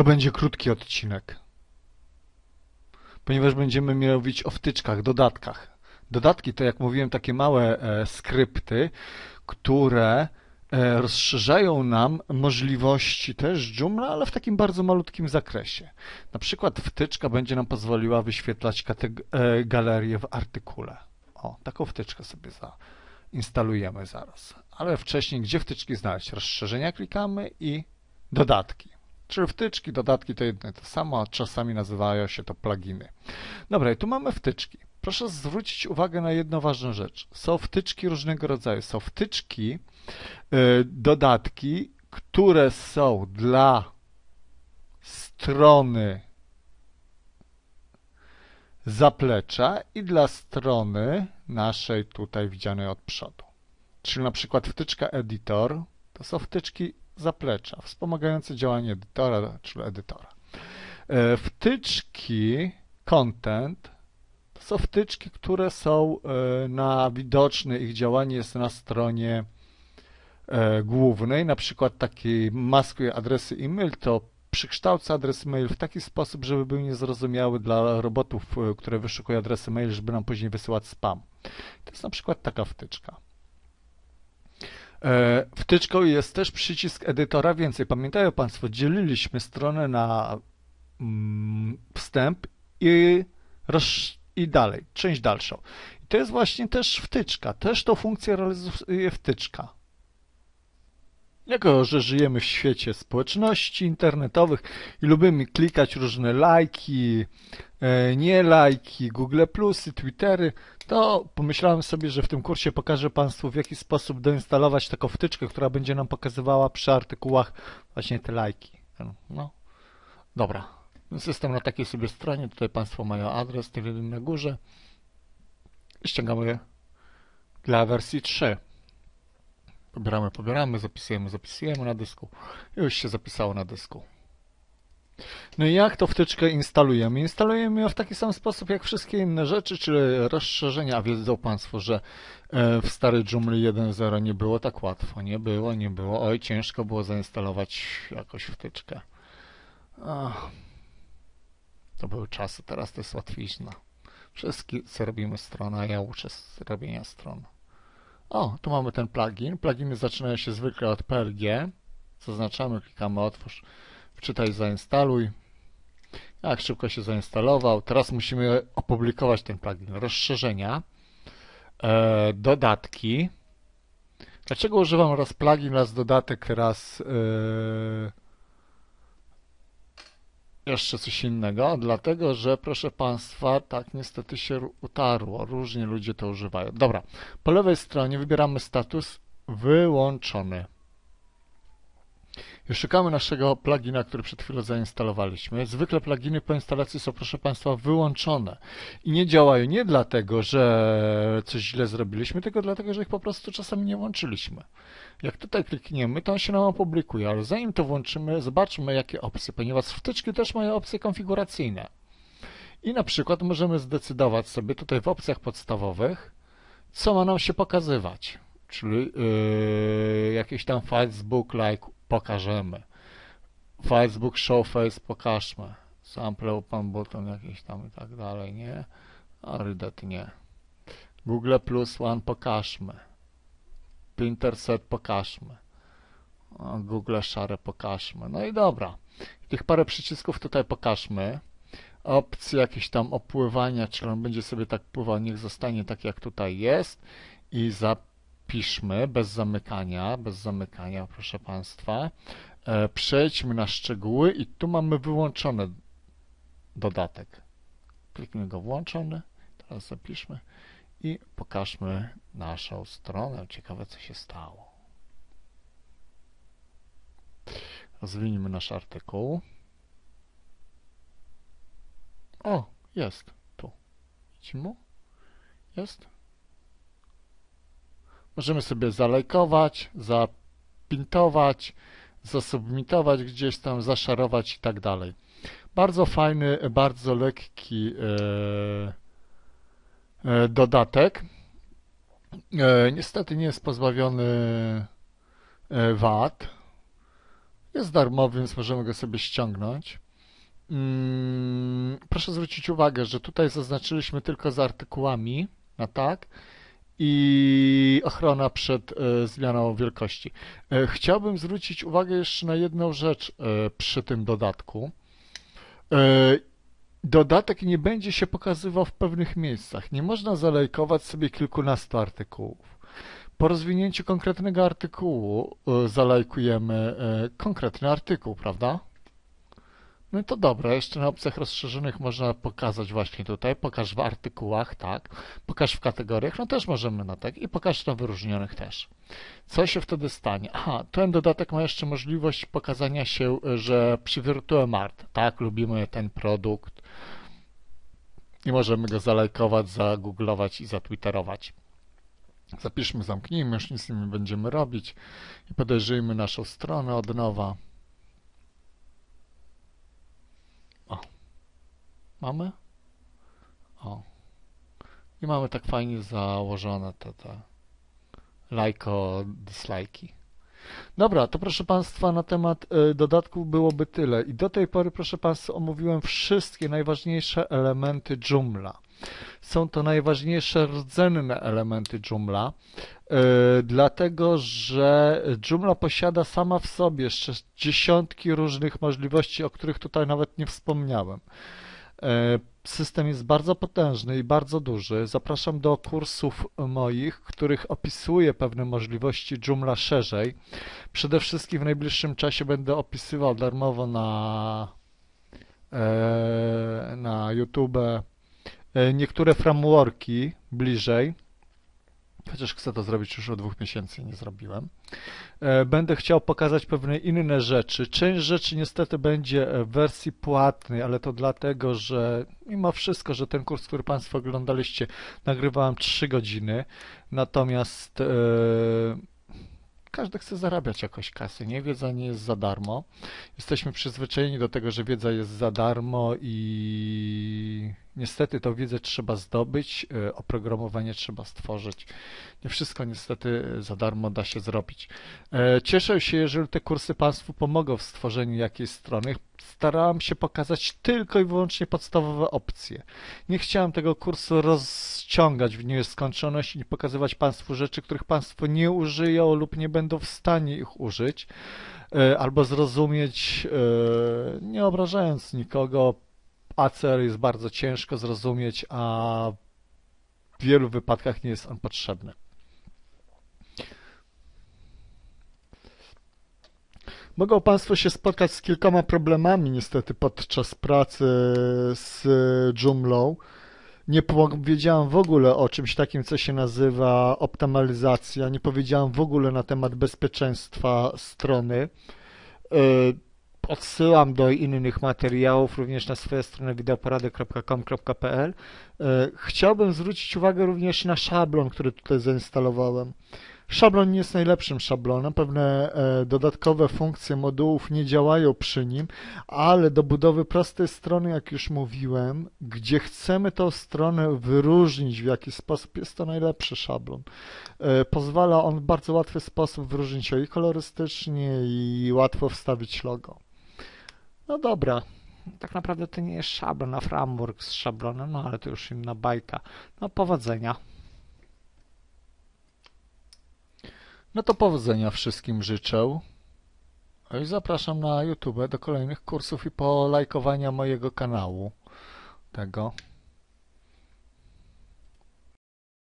To będzie krótki odcinek, ponieważ będziemy mówić o wtyczkach, dodatkach. Dodatki to, jak mówiłem, takie małe e, skrypty, które e, rozszerzają nam możliwości też Joomla, ale w takim bardzo malutkim zakresie. Na przykład wtyczka będzie nam pozwoliła wyświetlać e, galerię w artykule. O, taką wtyczkę sobie zainstalujemy zaraz. Ale wcześniej, gdzie wtyczki znaleźć? Rozszerzenia klikamy i dodatki. Czyli wtyczki, dodatki to jedno to samo, a czasami nazywają się to pluginy. Dobra, i tu mamy wtyczki. Proszę zwrócić uwagę na jedną ważną rzecz. Są wtyczki różnego rodzaju. Są wtyczki, yy, dodatki, które są dla strony zaplecza i dla strony naszej tutaj widzianej od przodu. Czyli na przykład wtyczka editor to są wtyczki zaplecza wspomagające działanie edytora, czyli edytora. E, wtyczki content to są wtyczki, które są e, na widoczne, ich działanie jest na stronie e, głównej, na przykład taki maskuje adresy e-mail, to przykształca adres mail w taki sposób, żeby był niezrozumiały dla robotów, które wyszukują adresy mail, żeby nam później wysyłać spam. To jest na przykład taka wtyczka. E, wtyczką jest też przycisk edytora więcej. Pamiętają Państwo, dzieliliśmy stronę na mm, wstęp i, i dalej, część dalszą. I to jest właśnie też wtyczka. Też tą funkcję realizuje wtyczka. Jako, że żyjemy w świecie społeczności internetowych i lubimy klikać różne lajki, nie lajki, Google Plusy, Twittery, to pomyślałem sobie, że w tym kursie pokażę Państwu w jaki sposób doinstalować taką wtyczkę, która będzie nam pokazywała przy artykułach właśnie te lajki. No, dobra. Jestem na takiej sobie stronie, tutaj Państwo mają adres, wiem na górze. Ściągamy dla wersji 3. Pobieramy, pobieramy, zapisujemy, zapisujemy na dysku. Już się zapisało na dysku. No i jak to wtyczkę instalujemy? Instalujemy ją w taki sam sposób jak wszystkie inne rzeczy, czyli rozszerzenia. Wiedzą Państwo, że e, w starej Joomla 1.0 nie było tak łatwo. Nie było, nie było. Oj, ciężko było zainstalować jakąś wtyczkę. Ach. To były czasy, teraz to jest łatwiźna. Wszystkie robimy stronę, a ja uczę z robienia stron. O, tu mamy ten plugin. Pluginy zaczynają się zwykle od PLG. Zaznaczamy, klikamy otwórz, wczytaj, zainstaluj. Jak szybko się zainstalował. Teraz musimy opublikować ten plugin. Rozszerzenia, e, dodatki. Dlaczego używam raz plugin, raz dodatek, raz e, jeszcze coś innego, dlatego że proszę Państwa, tak niestety się utarło, różnie ludzie to używają. Dobra, po lewej stronie wybieramy status wyłączony. Szukamy naszego plugina, który przed chwilą zainstalowaliśmy. Zwykle pluginy po instalacji są, proszę Państwa, wyłączone i nie działają nie dlatego, że coś źle zrobiliśmy, tylko dlatego, że ich po prostu czasami nie włączyliśmy. Jak tutaj klikniemy, to on się nam opublikuje, ale zanim to włączymy, zobaczmy jakie opcje, ponieważ wtyczki też mają opcje konfiguracyjne. I na przykład możemy zdecydować sobie tutaj w opcjach podstawowych, co ma nam się pokazywać. Czyli yy, tam Facebook like pokażemy. Facebook Showface pokażmy. Sample Open Button jakiś tam i tak dalej, nie? A Redet nie. Google Plus One pokażmy. Pinterest pokażmy. Google Share pokażmy. No i dobra. Tych parę przycisków tutaj pokażmy. Opcje jakieś tam opływania, czyli on będzie sobie tak pływał, niech zostanie tak jak tutaj jest. I zapiszmy bez zamykania, bez zamykania, proszę Państwa. E, przejdźmy na szczegóły i tu mamy wyłączony dodatek. Kliknij go włączony. Teraz zapiszmy i pokażmy naszą stronę. Ciekawe, co się stało. Rozwiniemy nasz artykuł. O, jest. Tu. Widzimy? Jest. Możemy sobie zalajkować, zapintować, zasubmitować gdzieś tam, zaszarować i tak dalej. Bardzo fajny, bardzo lekki yy, E, dodatek. E, niestety nie jest pozbawiony e, VAT. Jest darmowy, więc możemy go sobie ściągnąć. Mm, proszę zwrócić uwagę, że tutaj zaznaczyliśmy tylko z artykułami, na tak, i ochrona przed e, zmianą wielkości. E, chciałbym zwrócić uwagę jeszcze na jedną rzecz e, przy tym dodatku. Dodatek nie będzie się pokazywał w pewnych miejscach. Nie można zalajkować sobie kilkunastu artykułów. Po rozwinięciu konkretnego artykułu zalajkujemy e, konkretny artykuł, prawda? No to dobra, jeszcze na opcjach rozszerzonych można pokazać właśnie tutaj, pokaż w artykułach, tak, pokaż w kategoriach, no też możemy na tak i pokaż na wyróżnionych też. Co się wtedy stanie? Aha, ten dodatek ma jeszcze możliwość pokazania się, że przy VirtueMart, tak, lubimy ten produkt i możemy go zalajkować, zagooglować i zatwitterować. Zapiszmy, zamknijmy, już nic z nim nie będziemy robić i podejrzyjmy naszą stronę od nowa. Mamy? O. I mamy tak fajnie założone te, te lajko, dislajki. Dobra, to proszę Państwa, na temat y, dodatków byłoby tyle. I do tej pory, proszę Państwa, omówiłem wszystkie najważniejsze elementy Joomla. Są to najważniejsze rdzenne elementy Joomla, y, dlatego że Joomla posiada sama w sobie jeszcze dziesiątki różnych możliwości, o których tutaj nawet nie wspomniałem. E, system jest bardzo potężny i bardzo duży. Zapraszam do kursów moich, których opisuję pewne możliwości Joomla szerzej. Przede wszystkim w najbliższym czasie będę opisywał darmowo na, e, na YouTube e, niektóre frameworki bliżej chociaż chcę to zrobić już od dwóch miesięcy, nie zrobiłem. E, będę chciał pokazać pewne inne rzeczy. Część rzeczy niestety będzie w wersji płatnej, ale to dlatego, że mimo wszystko, że ten kurs, który Państwo oglądaliście, nagrywałem 3 godziny, natomiast e, każdy chce zarabiać jakoś kasy, nie? Wiedza nie jest za darmo. Jesteśmy przyzwyczajeni do tego, że wiedza jest za darmo i niestety tą wiedzę trzeba zdobyć, e, oprogramowanie trzeba stworzyć. Nie wszystko niestety za darmo da się zrobić. E, cieszę się, jeżeli te kursy Państwu pomogą w stworzeniu jakiejś strony. Starałem się pokazać tylko i wyłącznie podstawowe opcje. Nie chciałem tego kursu rozciągać w nieskończoność i pokazywać Państwu rzeczy, których Państwo nie użyją lub nie będą w stanie ich użyć e, albo zrozumieć, nie obrażając nikogo, ACR jest bardzo ciężko zrozumieć, a w wielu wypadkach nie jest on potrzebny. Mogą Państwo się spotkać z kilkoma problemami niestety podczas pracy z Joomla. Nie powiedziałem w ogóle o czymś takim, co się nazywa optymalizacja. Nie powiedziałem w ogóle na temat bezpieczeństwa strony. Odsyłam do innych materiałów również na swoją stronę wideoporady.com.pl. E, chciałbym zwrócić uwagę również na szablon, który tutaj zainstalowałem. Szablon nie jest najlepszym szablonem, pewne e, dodatkowe funkcje modułów nie działają przy nim, ale do budowy prostej strony, jak już mówiłem, gdzie chcemy tą stronę wyróżnić w jakiś sposób, jest to najlepszy szablon. E, pozwala on w bardzo łatwy sposób wyróżnić ją i kolorystycznie, i łatwo wstawić logo. No dobra, tak naprawdę to nie jest szablon, a framework z szablonem, no ale to już inna bajka. No powodzenia. No to powodzenia wszystkim życzę. I zapraszam na YouTube do kolejnych kursów i polajkowania mojego kanału. Tego.